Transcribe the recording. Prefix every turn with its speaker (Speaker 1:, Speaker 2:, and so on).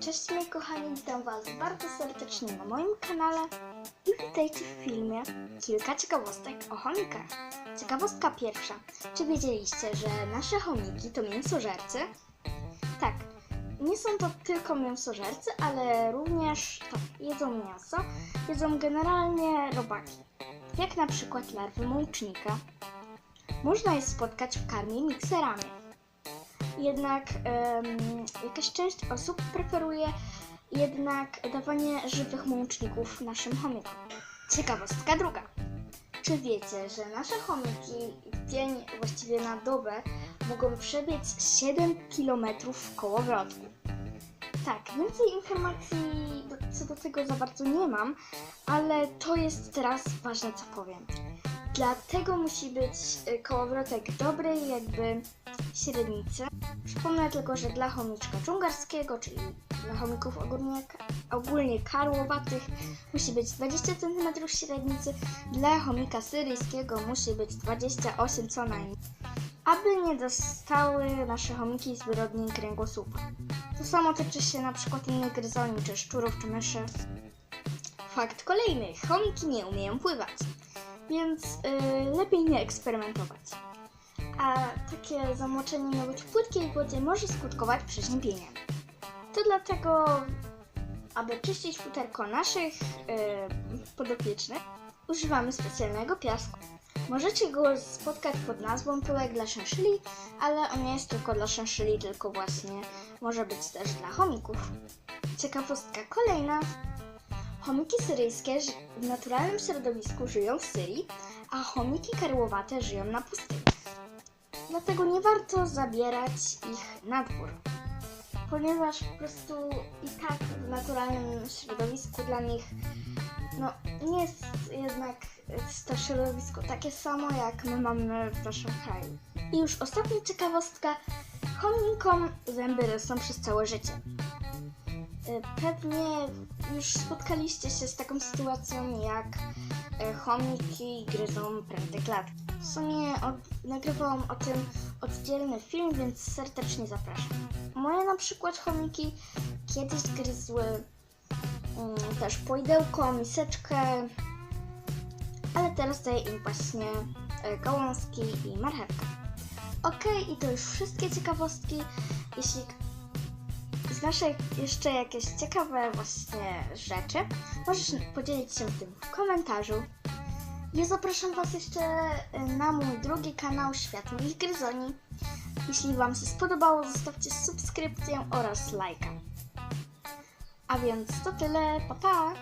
Speaker 1: Cześć moi kochani, witam Was bardzo serdecznie na moim kanale i witajcie w filmie Kilka ciekawostek o chomikach. Ciekawostka pierwsza. Czy wiedzieliście, że nasze chomiki to mięsożercy? Tak, nie są to tylko mięsożercy, ale również to jedzą mięso, jedzą generalnie robaki, jak na przykład larwy mącznika. Można je spotkać w karmie mikserami. Jednak em, jakaś część osób preferuje jednak dawanie żywych mączników naszym chomikom. Ciekawostka druga. Czy wiecie, że nasze chomiki w dzień, właściwie na dobę, mogą przebiec 7 km w kołowrotku? Tak, więcej informacji co do tego za bardzo nie mam, ale to jest teraz ważne, co powiem. Dlatego musi być y, kołowrotek dobrej jakby średnicy. Przypomnę tylko, że dla chomiczka dżungarskiego, czyli dla chomików ogólnie, ogólnie karłowatych musi być 20 cm średnicy, dla chomika syryjskiego musi być 28 co najmniej. Aby nie dostały nasze chomiki zwyrodnień kręgosłupa. To samo tyczy się na przykład innych gryzoni, czy szczurów, czy myszy. Fakt kolejny. Chomiki nie umieją pływać, więc yy, lepiej nie eksperymentować. A takie zamoczenie nawet w płytkiej wodzie może skutkować przeziębieniem. To dlatego, aby czyścić futerko naszych yy, podopiecznych, używamy specjalnego piasku. Możecie go spotkać pod nazwą pyłek dla szynszyli, ale on nie jest tylko dla szynszyli, tylko właśnie może być też dla chomików. Ciekawostka kolejna. Chomiki syryjskie w naturalnym środowisku żyją w Syrii, a chomiki karłowate żyją na pustyni. Dlatego nie warto zabierać ich na dwór, ponieważ po prostu i tak w naturalnym środowisku dla nich no, nie jest jednak to środowisko takie samo, jak my mamy w naszym kraju. I już ostatnia ciekawostka. Chomikom zęby rosną przez całe życie. Y, Pewnie już spotkaliście się z taką sytuacją, jak y, chomiki gryzą pręty klatki. W sumie od, nagrywałam o tym oddzielny film, więc serdecznie zapraszam. Moje na przykład chomiki kiedyś gryzły mm, też pojdełko, miseczkę, ale teraz daję im właśnie e, gałązki i marchewkę. Okej, i to już wszystkie ciekawostki. Jeśli znasz jeszcze jakieś ciekawe właśnie rzeczy, możesz podzielić się tym w komentarzu. Ja zapraszam Was jeszcze e, na mój drugi kanał Świat Moich Gryzoni. Jeśli Wam się spodobało, zostawcie subskrypcję oraz lajka. A więc to tyle, pa pa!